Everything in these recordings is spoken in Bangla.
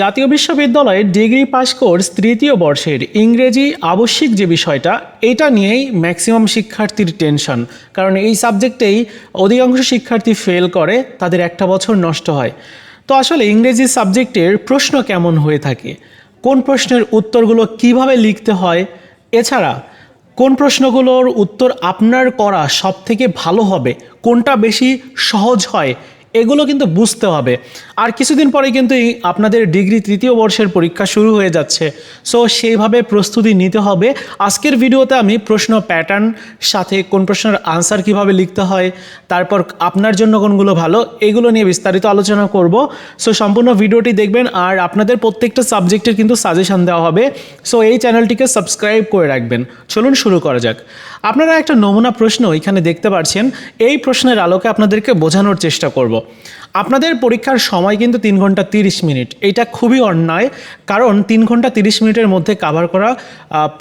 জাতীয় বিশ্ববিদ্যালয়ের ডিগ্রি পাস কোর্স তৃতীয় বর্ষের ইংরেজি আবশ্যিক যে বিষয়টা, এটা নিয়েই ম্যাক্সিমাম শিক্ষার্থীর টেনশন কারণ এই সাবজেক্টেই অধিকাংশ শিক্ষার্থী ফেল করে, তাদের একটা বছর নষ্ট হয়। তো আসলে ইংরেজি সাবজেক্টের প্রশ্ন কেমন হয়ে থাকে? কোন প্রশ্নের উত্তরগুলো কীভাবে লিখতে হয়? এছাড়া, কোন প্রশ্নগুলোর উত্তর আপনার করা সব থেকে ভালো হবে? কোনটা বেশি সহজ হয়? এগুলো কিন্তু বুঝতে হবে। আর কিছুদিন পরে কিন্তু আপনাদের ডিগ্রি তৃতীয় বর্ষের পরীক্ষা শুরু হয়ে যাচ্ছে। সো সেইভাবে প্রস্তুতি নিতে হবে। আজকের ভিডিওতে আমি প্রশ্ন প্যাটার্ন সাথে কোন প্রশ্নের আনসার কীভাবে লিখতে হয়, তারপর আপনার জন্য কোনগুলো ভালো, এগুলো নিয়ে বিস্তারিত আলোচনা করব। সো সম্পূর্ণ ভিডিওটি দেখবেন আর আপনাদের প্রত্যেকটা সাবজেক্টের কিন্তু সাজেশন দেওয়া হবে। সো এই চ্যানেলটিকে সাবস্ক্রাইব করে রাখবেন। চলুন শুরু করা যাক। আপনারা একটা নমুনা প্রশ্ন এখানে দেখতে পাচ্ছেন এই প্রশ্নের আলোকে আপনাদেরকে বোঝানোর চেষ্টা করব। আপনাদের পরীক্ষার সময় কিন্তু তিন ঘণ্টা তিরিশ মিনিট। এটা খুবই অন্যায়, কারণ তিন ঘণ্টা তিরিশ মিনিটের মধ্যে কাভার করা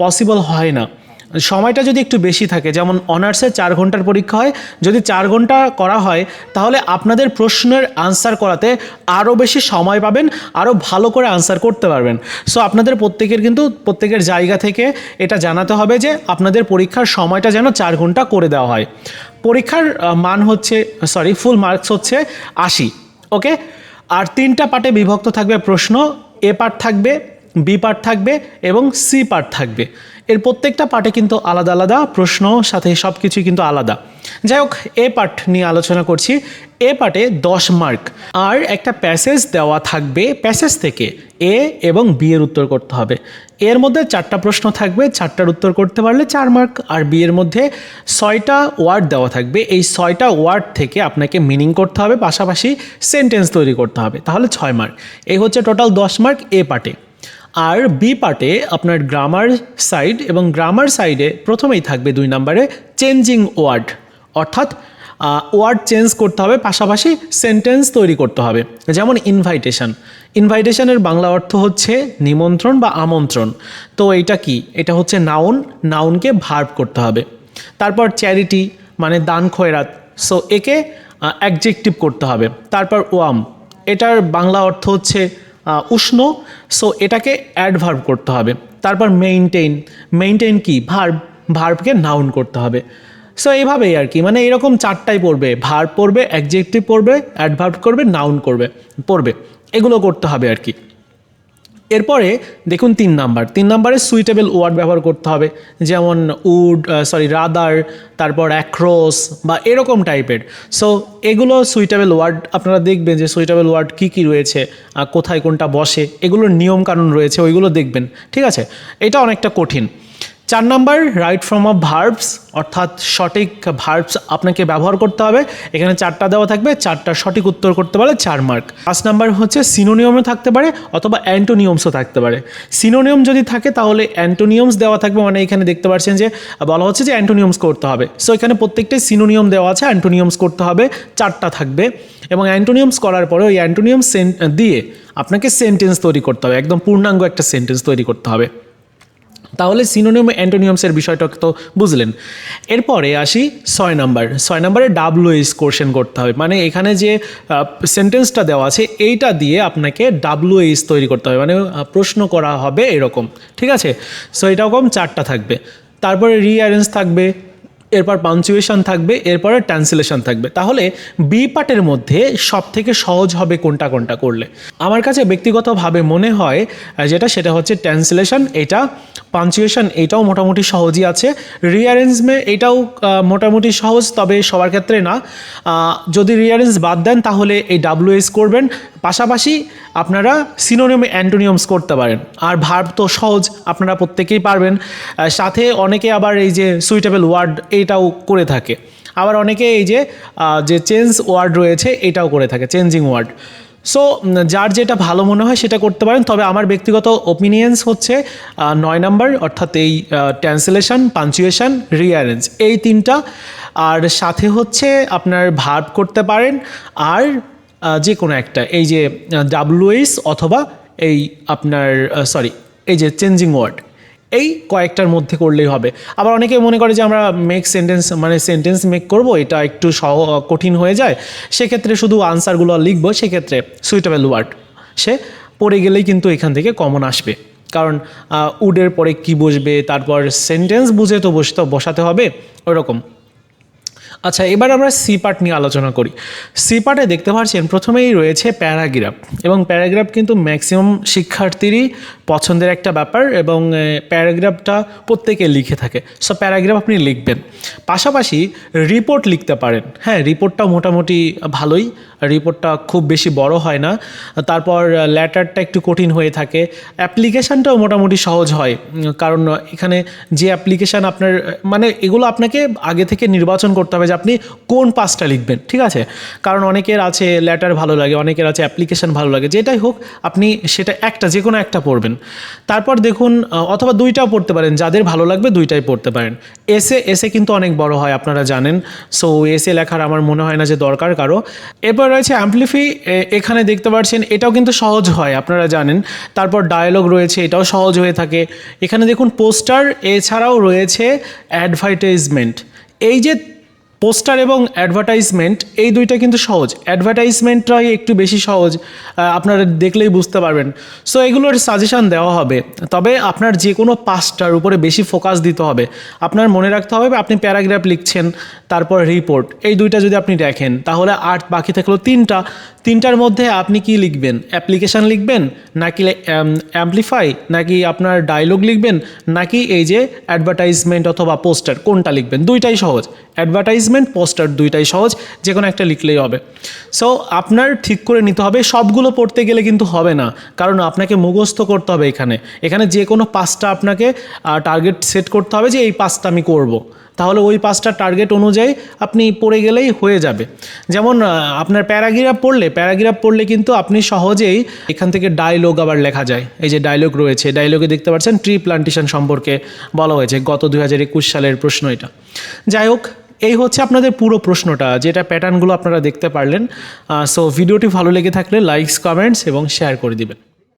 পসিবল হয় না। সময়টা যদি একটু বেশি থাকে, যেমন অনার্সে চার ঘণ্টার পরীক্ষা হয়, যদি চার ঘণ্টা করা হয়, তাহলে আপনাদের প্রশ্নের আনসার করাতে আরও বেশি সময় পাবেন আরও ভালো করে আনসার করতে পারবেন। সো আপনাদের প্রত্যেকের কিন্তু, প্রত্যেকের জায়গা থেকে এটা জানাতে হবে যে, আপনাদের পরীক্ষার সময়টা যেন চার ঘণ্টা করে দেওয়া হয়। পরীক্ষার মান হচ্ছে সরি ফুল মার্কস হচ্ছে আশি ওকে আর তিনটা পার্টে বিভক্ত থাকবে প্রশ্ন, এ পার্ট থাকবে, বি পার্ট থাকবে এবং সি পার্ট থাকবে। এর প্রত্যেকটা পার্টে কিন্তু আলাদা আলাদা প্রশ্ন, সাথে সব কিছুই কিন্তু আলাদা। যাই হোক এ পার্ট নিয়ে আলোচনা করছি। এ পার্টে দশ মার্ক। আর একটা প্যাসেজ দেওয়া থাকবে, প্যাসেজ থেকে এ এবং বি এর উত্তর করতে হবে। এর মধ্যে চারটা প্রশ্ন থাকবে, চারটার উত্তর করতে পারলে চার মার্ক। আর বি এর মধ্যে ছয়টা ওয়ার্ড দেওয়া থাকবে। এই ছয়টা ওয়ার্ড থেকে আপনাকে মিনিং করতে হবে, পাশাপাশি সেন্টেন্স তৈরি করতে হবে। তাহলে ছয় মার্ক। এই হচ্ছে টোটাল দশ মার্ক এ পার্টে আর বি পার্টে আপনার গ্রামার সাইড এবং গ্রামার সাইডে প্রথমেই থাকবে দুই নম্বরে চেঞ্জিং ওয়ার্ড অর্থাৎ ওয়ার্ড চেঞ্জ করতে হবে, পাশাপাশি সেন্টেন্স তৈরি করতে হবে। যেমন ইনভাইটেশন ইনভাইটেশনের বাংলা অর্থ হচ্ছে নিমন্ত্রণ বা আমন্ত্রণ। তো এটা কি? এটা হচ্ছে নাউন নাউনকে ভার্ব করতে হবে। তারপর চ্যারিটি মানে দান খয়রাত। সো একে অ্যাডজেক্টিভ করতে হবে। তারপর ওয়াম। এটার বাংলা অর্থ হচ্ছে উষ্ণ সো এটাকে অ্যাডভার্ব করতে হবে। তারপর মেইনটেইন মেইনটেইন কি? ভার্ব ভার্বকে নাউন করতে হবে। সো এইভাবেই আর কি মানে এরকম চারটাই পড়বে। ভার্ব পড়বে অ্যাডজেক্টিভ পড়বে অ্যাডভার্ব করবে নাউন করবে, পড়বে। এগুলো করতে হবে আর কি। এরপরে দেখুন তিন নাম্বার। তিন নাম্বারে সুইটেবল ওয়ার্ড ব্যবহার করতে হবে। যেমন উড সরি রাদার তারপর অ্যাক্রোস বা এরকম টাইপের। সো এগুলো সুইটেবল ওয়ার্ড আপনারা দেখবেন যে সুইটেবল ওয়ার্ড কী কী রয়েছে কোথায় কোনটা বসে, এগুলোর নিয়মকানুন রয়েছে, ওইগুলো দেখবেন। ঠিক আছে? এটা অনেকটা কঠিন। চার number right from of verbs অর্থাৎ সঠিক ভার্বস আপনাকে ব্যবহার করতে হবে। এখানে চারটা দেওয়া থাকবে, চারটা সঠিক উত্তর করতে পারলে চার মার্ক পাঁচ নাম্বার হচ্ছে সিনোনিয়মও থাকতে পারে, অথবা অ্যান্টোনিয়মসও থাকতে পারে। সিনোনিয়ম যদি থাকে, তাহলে অ্যান্টোনিয়মস দেওয়া থাকবে মানে এখানে দেখতে পাচ্ছেন যে, বলা হচ্ছে যে অ্যান্টোনিয়মস করতে হবে। সো এখানে প্রত্যেকটাই সিনোনিয়ম দেওয়া আছে অ্যান্টোনিয়মস করতে হবে, চারটা থাকবে। এবং অ্যান্টোনিয়মস করার পরে ওই অ্যান্টোনিয়ম দিয়ে আপনাকে সেন্টেন্স তৈরি করতে হবে, একদম পূর্ণাঙ্গ একটা সেন্টেন্স তৈরি করতে হবে। তাহলে সিনোনিয়াম অ্যান্টোনিয়ামসের বিষয়টা তো বুঝলেন। এরপরে আসি ছয় নাম্বার। ছয় নাম্বারে ডাব্লুএস কোশ্চেন করতে হবে। মানে এখানে যে সেন্টেন্সটা দেওয়া আছে, এইটা দিয়ে আপনাকে ডাব্লুএস তৈরি করতে হবে। মানে প্রশ্ন করা হবে এরকম। ঠিক আছে? সো এরকম চারটা থাকবে। তারপরে রিঅ্যারেঞ্জ থাকবে। এরপর পাঞ্চুয়েশন থাকবে, এরপরে ট্রান্সলেশন থাকবে। তাহলে বি পার্টের মধ্যে সব থেকে সহজ হবে কোনটা কোনটা করলে। আমার কাছে ব্যক্তিগতভাবে মনে হয় যেটা সেটা হচ্ছে ট্রান্সলেশন এটা পাঞ্চুয়েশন এটাও মোটামুটি সহজই আছে। রিঅ্যারেঞ্জমে এটাও মোটামুটি সহজ, তবে সবার ক্ষেত্রে না। যদি রিঅ্যারেঞ্জ বাদ দেন, তাহলে এই ডাব্লিউএস করবেন। পাশাপাশি আপনারা সিনোনিয়াম অ্যান্টোনিয়ামস করতে পারেন। আর ভার্ব তো সহজ, আপনারা প্রত্যেকেই পারবেন। সাথে অনেকে আবার এই যে সুইটেবল ওয়ার্ড এইটাও করে থাকে। আবার অনেকে এই যে যে চেঞ্জ ওয়ার্ড রয়েছে, এটাও করে থাকে চেঞ্জিং ওয়ার্ড সো যার যেটা ভালো মনে হয় সেটা করতে পারেন। তবে আমার ব্যক্তিগত ওপিনিয়ন্স হচ্ছে নয় নাম্বার অর্থাৎ এই ট্রান্সলেশন পাঞ্চুয়েশন রিঅ্যারেঞ্জ এই তিনটা। আর সাথে হচ্ছে আপনার ভার্ব করতে পারেন। আর যে কোনো একটা, এই যে ডাব্লুএস অথবা এই আপনার সরি এই যে চেঞ্জিং ওয়ার্ড, এই কয়েকটার মধ্যে করলেই হবে। আবার অনেকে মনে করে যে আমরা মেক সেন্টেন্স মানে সেন্টেন্স মেক করব, এটা একটু সহ, কঠিন হয়ে যায়। সেক্ষেত্রে শুধু আনসারগুলো লিখব, সেক্ষেত্রে সুইটেবল ওয়ার্ড সে পড়ে গেলেই কিন্তু এখান থেকে কমন আসবে। কারণ উডের পরে কি বসবে, তারপর সেন্টেন্স বুঝে তো বসতে, বসাতে হবে, ওরকম। আচ্ছা এবার আমরা সি পার্ট নিয়ে আলোচনা করি। সি পার্টে দেখতে পাচ্ছেন, প্রথমেই রয়েছে প্যারাগ্রাফ এবং প্যারাগ্রাফ কিন্তু ম্যাক্সিমাম শিক্ষার্থীরই পছন্দের একটা ব্যাপার এবং প্যারাগ্রাফটা প্রত্যেকে লিখে থাকে। সো প্যারাগ্রাফ আপনি লিখবেন। পাশাপাশি রিপোর্ট লিখতে পারেন। হ্যাঁ রিপোর্টটা মোটামুটি ভালোই, রিপোর্টটা খুব বেশি বড় হয় না। তারপর লেটারটা একটু কঠিন হয়ে থাকে। অ্যাপ্লিকেশানটাও মোটামুটি সহজ হয়, কারণ, এখানে যে অ্যাপ্লিকেশান আপনার মানে এগুলো আপনাকে আগে থেকে নির্বাচন করতে হবে যে আপনি কোন পাসটা লিখবেন, ঠিক আছে? কারণ অনেকের আছে লেটার ভালো লাগে, অনেকের আছে অ্যাপ্লিকেশান ভালো লাগে, যেটাই হোক আপনি সেটা একটা যে কোনো একটা পড়বেন। তারপর দেখুন অথবা দুইটাও পড়তে পারেন, যাদের ভালো লাগবে দুইটাই পড়তে পারেন। এসে এসে কিন্তু অনেক বড় হয়, আপনারা জানেন। সো এসে লেখার আমার মনে হয় না যে দরকার কারও। এরপর রয়েছে অ্যাম্পলিফি এখানে দেখতে পাচ্ছেন এটাও কিন্তু সহজ হয়, আপনারা জানেন। তারপর ডায়ালগ রয়েছে, এটাও সহজ হয়ে থাকে। এখানে দেখুন পোস্টার এছাড়াও রয়েছে অ্যাডভার্টাইজমেন্ট এই যে পোস্টার এবং অ্যাডভার্টাইজমেন্ট, এই দুইটা কিন্তু সহজ। অ্যাডভার্টাইজমেন্টটাই একটু বেশি সহজ আপনারা দেখলেই বুঝতে পারবেন। সো এগুলোর সাজেশান দেওয়া হবে। তবে আপনার যে কোনো পাঁচটার উপরে বেশি ফোকাস দিতে হবে। আপনার মনে রাখতে হবে, আপনি প্যারাগ্রাফ লিখছেন, তারপর রিপোর্ট এই দুইটা যদি আপনি দেখেন, তাহলে আট বাকি থাকল তিনটা। তিনটার মধ্যে আপনি কি লিখবেন? অ্যাপ্লিকেশান লিখবেন? নাকি অ্যাম্পলিফাই? নাকি আপনার ডায়লগ লিখবেন? নাকি এই যে অ্যাডভার্টাইজমেন্ট অথবা পোস্টার, কোনটা লিখবেন? দুইটাই সহজ। অ্যাডভার্টাইজমেন্ট, পোস্টার দুইটাই সহজ যে কোনো একটা লিখলেই হবে। সো আপনার ঠিক করে নিতে হবে, সবগুলো পড়তে গেলে কিন্তু হবে না। কারণ আপনাকে মুখস্থ করতে হবে এখানে। এখানে যে কোনো পাঁচটা আপনাকে টার্গেট সেট করতে হবে যে এই পাঁচটা আমি করব। তাহলে ওই পাঁচটা টার্গেট অনুযায়ী আপনি পড়ে গেলেই হয়ে যাবে। যেমন আপনার প্যারাগ্রাফ পড়লে প্যারাগ্রাফ পড়লে কিন্তু আপনি সহজেই এখান থেকে ডায়লগ আবার লেখা যায়। এই যে ডায়লগ রয়েছে ডায়লগে দেখতে পাচ্ছেন ট্রি প্লান্টেশন সম্পর্কে বলা হয়েছে, গত দু হাজার একুশ সালের প্রশ্ন এটা। যাই হোক, এই হচ্ছে আপনাদের পুরো প্রশ্নটা, যেটা প্যাটার্নগুলো আপনারা দেখতে পারলেন। সো ভিডিওটি ভালো লেগে থাকলে লাইকস কমেন্টস এবং শেয়ার করে দিবেন।